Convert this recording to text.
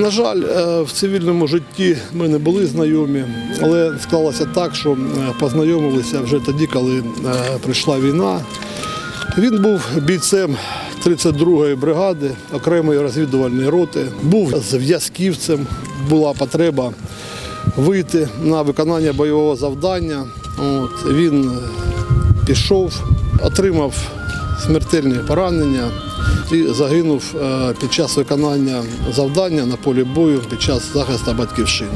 На жаль, е, в цивільному житті ми не були знайомі, але склалося так, що е, познайомилися вже тоді, коли е, прийшла війна. Він був бійцем 32-ї бригади окремої розвідувальної роти, був зв'язківцем, була потреба вийти на виконання бойового завдання. От, він е, пішов, отримав смертельні поранення і загинув е, під час виконання завдання на полі бою під час захисту батьківщини.